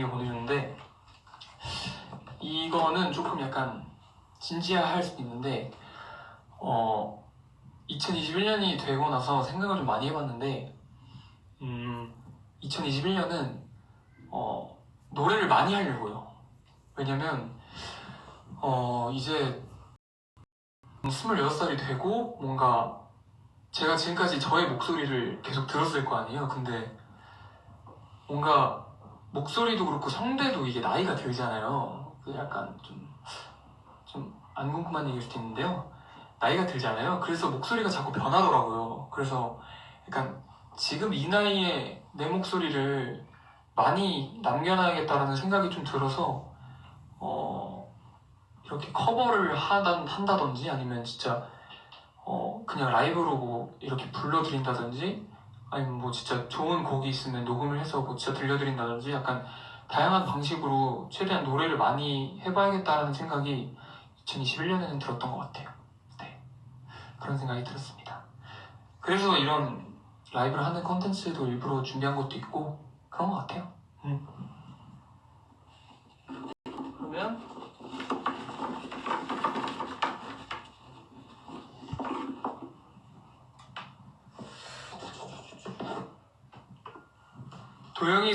이거 보내줬는데 이거는 조금 약간 진지할 수도 있는데 어 2021년이 되고 나서 생각을 좀 많이 해봤는데 음 2021년은 어 노래를 많이 하려고요. 왜냐면 어 이제 26살이 되고 뭔가 제가 지금까지 저의 목소리를 계속 들었을 거 아니에요. 근데 뭔가 목소리도 그렇고 성대도 이게 나이가 들잖아요. 그 약간 좀 좀 안 궁금한 얘기일 수도 있는데요. 나이가 들잖아요. 그래서 목소리가 자꾸 변하더라고요. 그래서 약간 지금 이 나이에 내 목소리를 많이 남겨놔야겠다라는 생각이 좀 들어서 어 이렇게 커버를 하단 한다든지 아니면 진짜 어 그냥 라이브로 뭐 이렇게 불러드린다든지 아니면 뭐 진짜 좋은 곡이 있으면 녹음을 해서 뭐 진짜 들려드린다든지 약간 다양한 방식으로 최대한 노래를 많이 해봐야겠다라는 생각이 2021년에는 들었던 것 같아요. 네. 그런 생각이 들었습니다. 그래서 이런 라이브를 하는 콘텐츠도 일부러 준비한 것도 있고 그런 것 같아요. 음. 그러면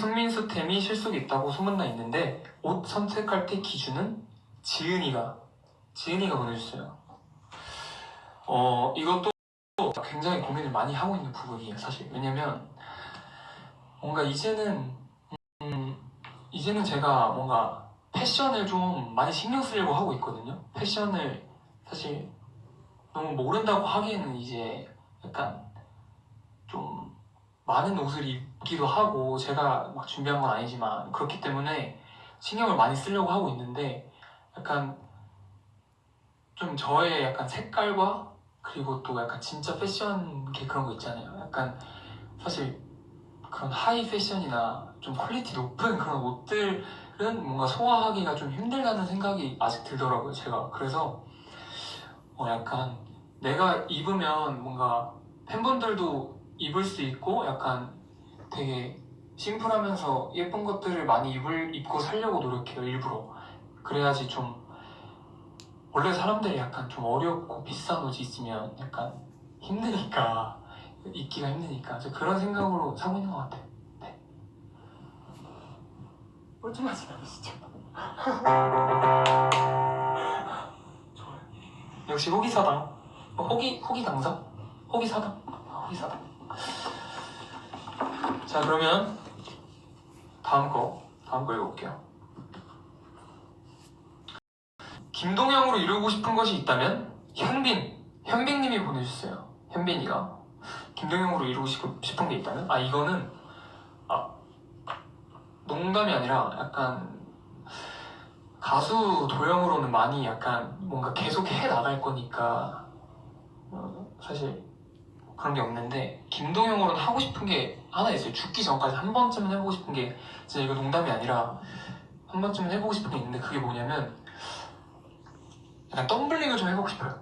손민수 템이 실속이 있다고 소문나 있는데 옷 선택할 때 기준은 지은이가 지은이가 보내줬어요. 어 이것도 굉장히 고민을 많이 하고 있는 부분이에요 사실 왜냐면 뭔가 이제는 음 이제는 제가 뭔가 패션을 좀 많이 신경 쓰려고 하고 있거든요. 패션을 사실 너무 모른다고 하기에는 이제 약간 좀 많은 옷을 입 기도 하고 제가 막 준비한 건 아니지만 그렇기 때문에 신경을 많이 쓰려고 하고 있는데 약간 좀 저의 약간 색깔과 그리고 또 약간 진짜 패션 게 그런 거 있잖아요. 약간 사실 그런 하이 패션이나 좀 퀄리티 높은 그런 옷들은 뭔가 소화하기가 좀 힘들다는 생각이 아직 들더라고요. 제가 그래서 어 약간 내가 입으면 뭔가 팬분들도 입을 수 있고 약간 되게 심플하면서 예쁜 것들을 많이 입을 입고 살려고 노력해요 일부러. 그래야지 좀 원래 사람들이 약간 좀 어렵고 비싼 옷이 있으면 약간 힘드니까 입기가 힘드니까. 저 그런 생각으로 사고 있는 것 같아요. 네. 꼴찌하지 않으시죠? 역시 호기사당 어, 호기 호기 강사? 호기사당 호기사당 자 그러면 다음 거 다음 거 읽어볼게요. 김동영으로 이루고 싶은 것이 있다면 현빈 현빈님이 보내주셨어요. 현빈이가 김동영으로 이루고 싶- 싶은 게 있다면 아 이거는 아 농담이 아니라 약간 가수 도영으로는 많이 약간 뭔가 계속 해 나갈 거니까 어, 사실 그런 게 없는데 김동영으로는 하고 싶은 게 하나 있어요. 죽기 전까지 한 번쯤은 해보고 싶은 게 진짜 이거 농담이 아니라 한 번쯤은 해보고 싶은 게 있는데 그게 뭐냐면 약간 덤블링을 좀 해보고 싶어요.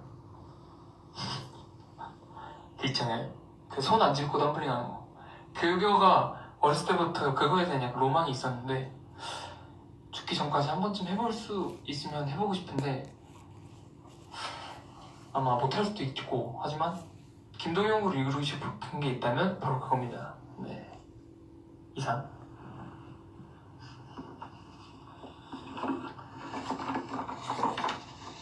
그 있잖아요. 그 손 안 짚고 덤블링 하는 거. 그거가 어렸을 때부터 그거에 대한 약간 로망이 있었는데 죽기 전까지 한 번쯤 해볼 수 있으면 해보고 싶은데 아마 못할 수도 있고 하지만 김동영으로 이루고 싶은 게 있다면 바로 그겁니다. 네. 이상.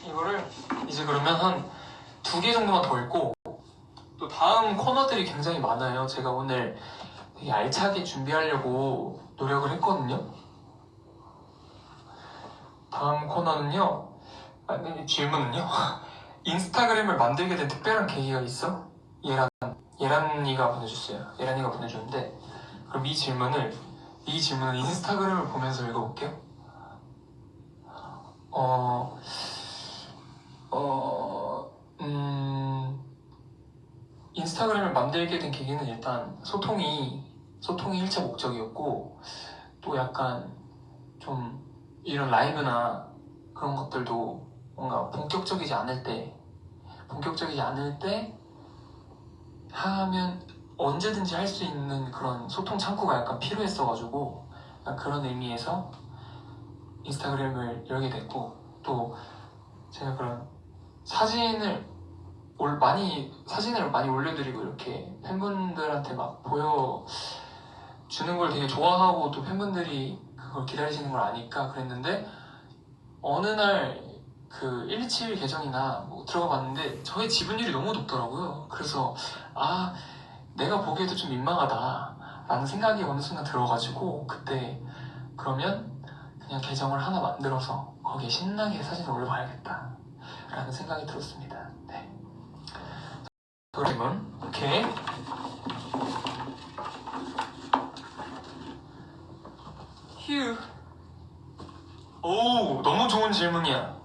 이거를 이제 그러면 한 두 개 정도만 더 읽고 또 다음 코너들이 굉장히 많아요. 제가 오늘 되게 알차게 준비하려고 노력을 했거든요. 다음 코너는요. 아니, 질문은요. 인스타그램을 만들게 된 특별한 계기가 있어? 예란 예란이가 보내줬어요. 예란이가 보내줬는데 그럼 이 질문을 이 질문을 인스타그램을 보면서 읽어볼게요. 어, 어, 음, 인스타그램을 만들게 된 계기는 일단 소통이 소통이 1차 목적이었고 또 약간 좀 이런 라이브나 그런 것들도 뭔가 본격적이지 않을 때 본격적이지 않을 때 하면 언제든지 할 수 있는 그런 소통 창구가 약간 필요했어가지고 그런 의미에서 인스타그램을 열게 됐고 또 제가 그런 사진을 올 많이 사진을 많이 올려드리고 이렇게 팬분들한테 막 보여 주는 걸 되게 좋아하고 또 팬분들이 그걸 기다리시는 걸 아니까 그랬는데 어느 날 그 127 계정이나 뭐 들어가 봤는데 저의 지분율이 너무 높더라고요. 그래서 아 내가 보기에도 좀 민망하다 라는 생각이 어느 순간 들어가지고 그때 그러면 그냥 계정을 하나 만들어서 거기에 신나게 사진을 올려봐야겠다 라는 생각이 들었습니다. 네. 그러면 오케이 휴. 오, 너무 좋은 질문이야.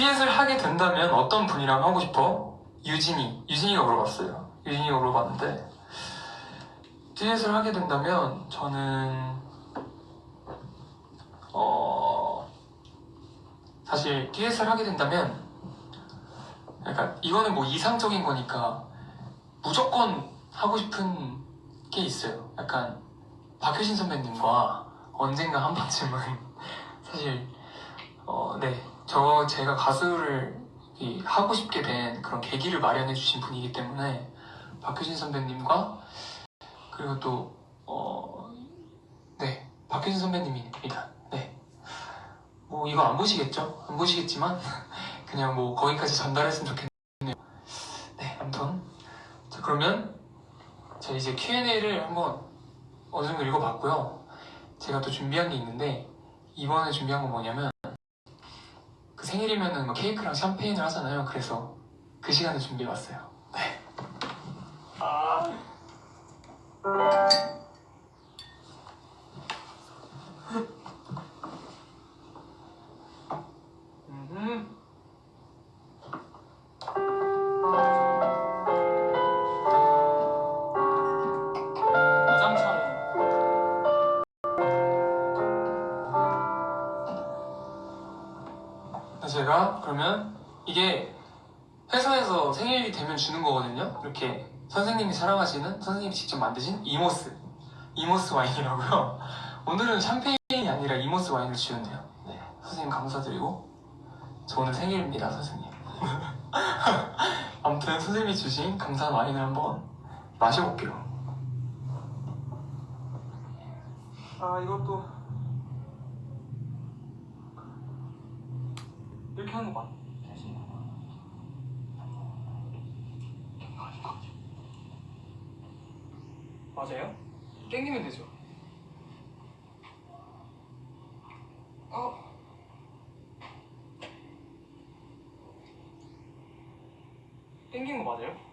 듀엣을 하게 된다면 어떤 분이랑 하고 싶어? 유진이. 유진이가 물어봤어요. 유진이가 물어봤는데, 듀엣을 하게 된다면 저는, 어, 사실 듀엣을 하게 된다면, 약간 이거는 뭐 이상적인 거니까 무조건 하고 싶은 게 있어요. 약간 박효신 선배님과 언젠가 한 번쯤은 사실 어, 네, 저 제가 가수를 이, 하고 싶게 된 그런 계기를 마련해 주신 분이기 때문에 박효신 선배님과 그리고 또 어, 네, 박효신 선배님입니다. 네, 뭐 이거 안 보시겠죠? 안 보시겠지만 그냥 뭐 거기까지 전달했으면 좋겠네요. 네, 아무튼 자 그러면 자 이제 Q&A를 한번 어느 정도 읽어봤고요. 제가 또 준비한 게 있는데 이번에 준비한 건 뭐냐면 그 생일이면은 뭐 케이크랑 샴페인을 하잖아요. 그래서 그 시간에 준비해봤어요. 네. 아. 제가 그러면 이게 회사에서 생일이 되면 주는 거거든요. 이렇게 선생님이 사랑하시는 선생님이 직접 만드신 이모스 이모스 와인이라고요. 오늘은 샴페인이 아니라 이모스 와인을 주셨네요. 네, 선생님 감사드리고 저 오늘 생일입니다, 선생님. 아무튼 선생님이 주신 감사한 와인을 한번 마셔볼게요. 아 이것도 이렇게 하는 거 맞? 맞아요? 땡기면 되죠. 어. 땡기는 거 맞아요?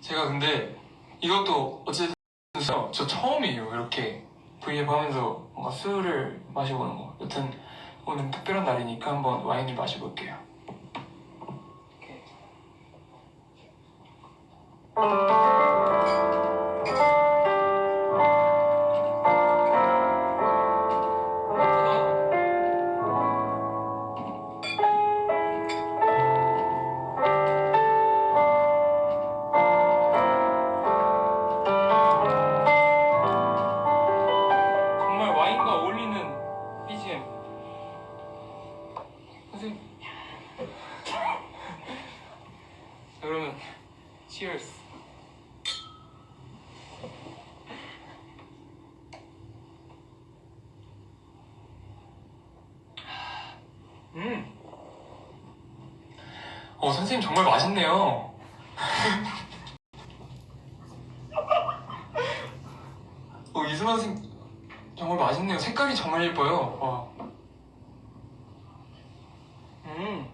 제가 근데 이것도 어쨌든 저 처음이에요 이렇게 브이앱 하면서 뭔가 술을 마셔보는 거 여튼 오늘 특별한 날이니까 한번 와인을 마셔볼게요 이렇게. 선생님. 자, 그러면 cheers. 음. 어, 선생님 정말 맛있네요. 어, 이수만 선생님 정말 맛있네요. 색깔이 정말 예뻐요. 와. 음.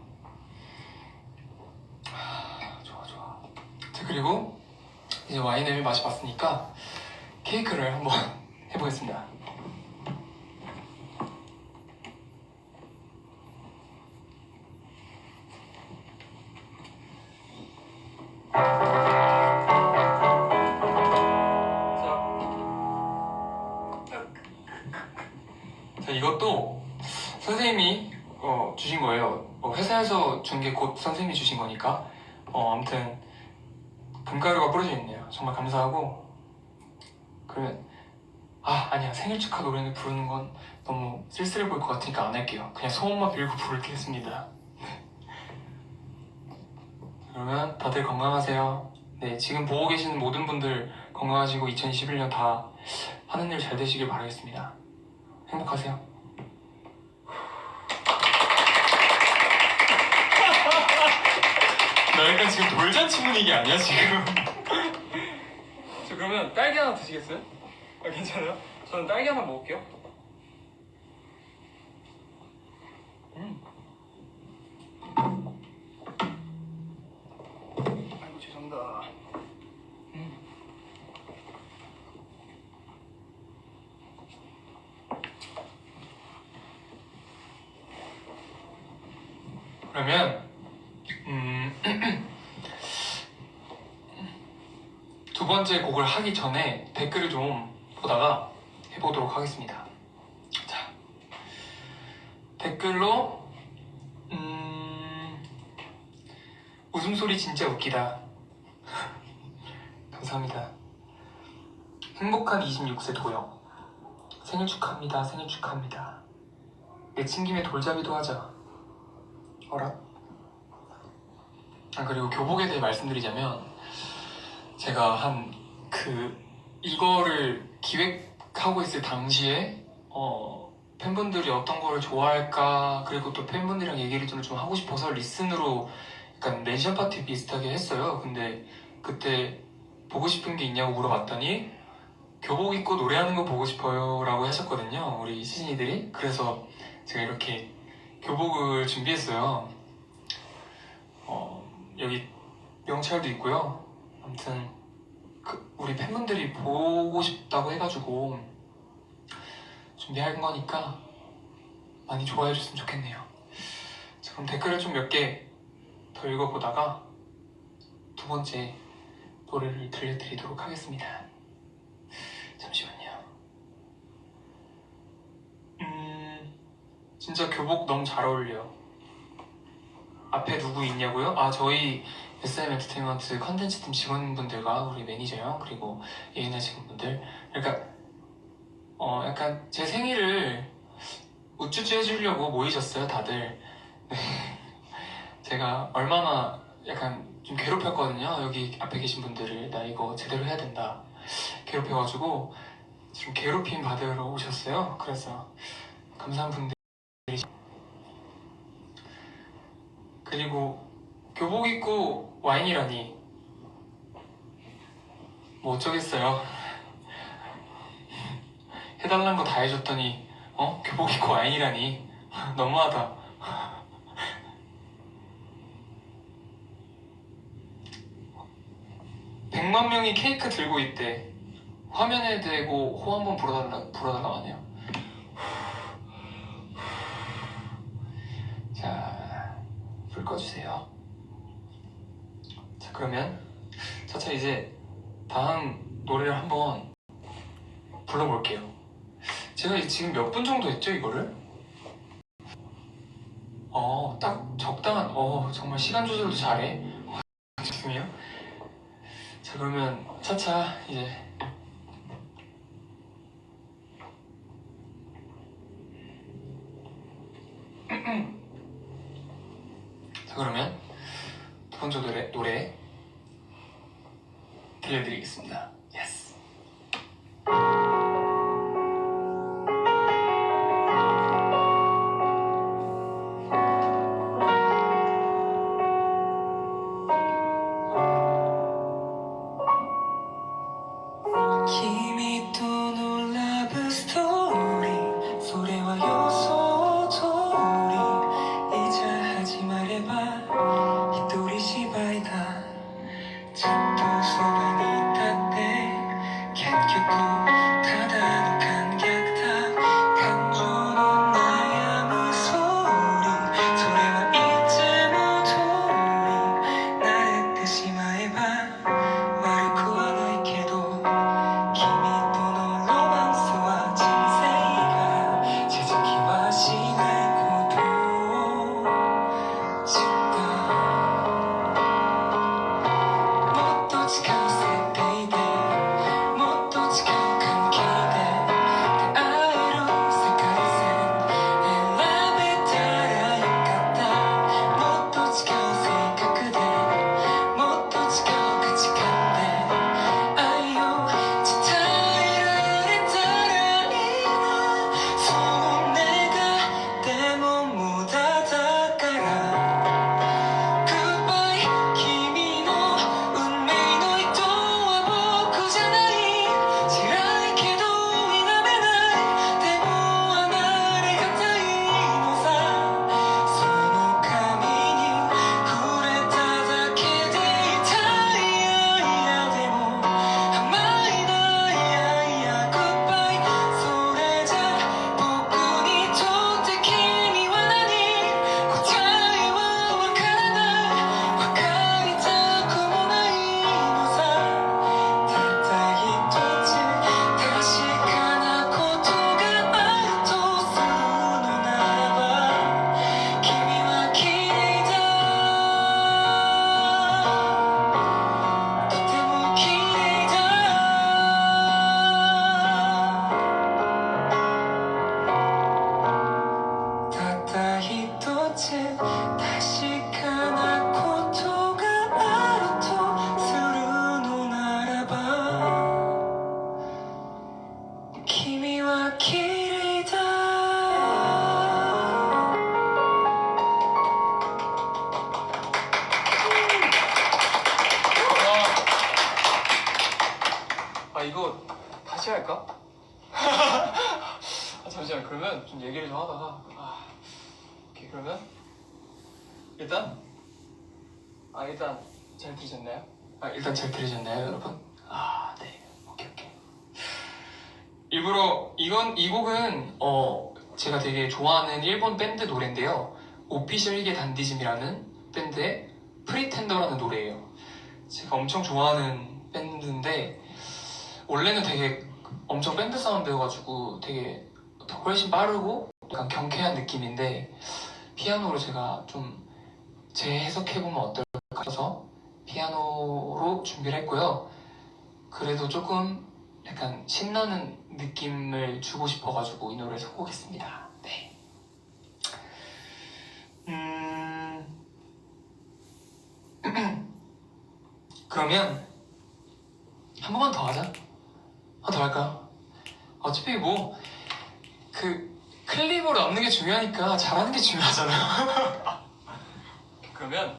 하, 좋아, 좋아. 자, 그리고 이제 와인을 마셔봤으니까 케이크를 한번 해보겠습니다. 자, 자, 이것도 선생님이 어, 주신 거예요. 어, 회사에서 준 게 곧 선생님이 주신 거니까. 어, 아무튼 금가루가 뿌려져 있네요. 정말 감사하고. 그러면 아 아니야 생일 축하 노래를 부르는 건 너무 쓸쓸해 보일 것 같으니까 안 할게요. 그냥 소원만 빌고 부르겠습니다. 그러면 다들 건강하세요. 네 지금 보고 계시는 모든 분들 건강하시고 2021년 다 하는 일 잘 되시길 바라겠습니다. 행복하세요. 나 약간 지금 돌잔치 분위기 아니야 지금? 저 그러면 딸기 하나 드시겠어요? 아 괜찮아요? 저는 딸기 하나 먹을게요. 음. 아이고 죄송합니다. 음. 그러면 음, 두 번째 곡을 하기 전에 댓글을 좀 보다가 해보도록 하겠습니다. 자, 댓글로 음, 웃음소리 진짜 웃기다. 감사합니다. 행복한 26세 도영 생일 축하합니다. 생일 축하합니다. 내친 김에 돌잡이도 하자. 어라? 아 그리고 교복에 대해 말씀드리자면 제가 한 그 이거를 기획하고 있을 당시에 어 팬분들이 어떤 거를 좋아할까 그리고 또 팬분들이랑 얘기를 좀, 좀 하고 싶어서 리슨으로 약간 멘션 파티 비슷하게 했어요. 근데 그때 보고 싶은 게 있냐고 물어봤더니 교복 입고 노래하는 거 보고 싶어요 라고 하셨거든요 우리 시즌이들이. 그래서 제가 이렇게 교복을 준비했어요. 어, 여기 명찰도 있고요. 아무튼 그 우리 팬분들이 보고 싶다고 해가지고 준비한 거니까 많이 좋아해 줬으면 좋겠네요. 자, 그럼 댓글을 좀 몇 개 더 읽어보다가 두 번째 노래를 들려드리도록 하겠습니다. 잠시만요. 음, 진짜 교복 너무 잘 어울려. 앞에 누구 있냐고요? 아 저희 SM 엔터테인먼트 컨텐츠 팀 직원분들과 우리 매니저요 그리고 예인의 직원분들. 그러니까 어 약간 제 생일을 우쭈쭈 해주려고 모이셨어요 다들. 네. 제가 얼마나 약간 좀 괴롭혔거든요. 여기 앞에 계신 분들을. 나 이거 제대로 해야 된다. 괴롭혀가지고 좀 괴롭힘 받으러 오셨어요. 그래서 감사한 분들. 그리고 교복 입고 와인이라니. 뭐 어쩌겠어요. 해달라는 거 다 해줬더니 어? 교복 입고 와인이라니. 너무하다. 백만 명이 케이크 들고 있대. 화면에 대고 호 한번 불어달라, 불어달라고 하네요. 자, 불 꺼주세요. 자, 그러면 차차 이제 다음 노래를 한번 불러볼게요. 제가 지금 몇 분 정도 했죠, 이거를? 어, 딱 적당한, 어, 정말 시간 조절도 잘해. 죄송해요. 자, 그러면 차차 이제 자 그러면 두 번째 노래, 노래 들려드리겠습니다. 아, 잠시만. 그러면 좀 얘기를 좀 하다가. 아, 오케이. 그러면 일단 아 일단 잘 들으셨나요? 아 일단 잘 들으셨나요 여러분? 아네. 오케이 오케이. 일부러 이건 이 곡은 어 제가 되게 좋아하는 일본 밴드 노래인데요. 오피셜 히게 단디즘이라는 밴드의 프리텐더라는 노래예요. 제가 엄청 좋아하는 밴드인데 원래는 되게 엄청 밴드 사운드여가지고 되게 더 훨씬 빠르고 약간 경쾌한 느낌인데 피아노로 제가 좀 재해석해보면 어떨까 해서 피아노로 준비를 했고요. 그래도 조금 약간 신나는 느낌을 주고 싶어가지고 이 노래를 선곡했습니다. 네. 음... 그러면 한 번만 더 하자. 하나 더 할까? 어차피 뭐, 그, 클립으로 남는 게 중요하니까 잘하는 게 중요하잖아요. 그러면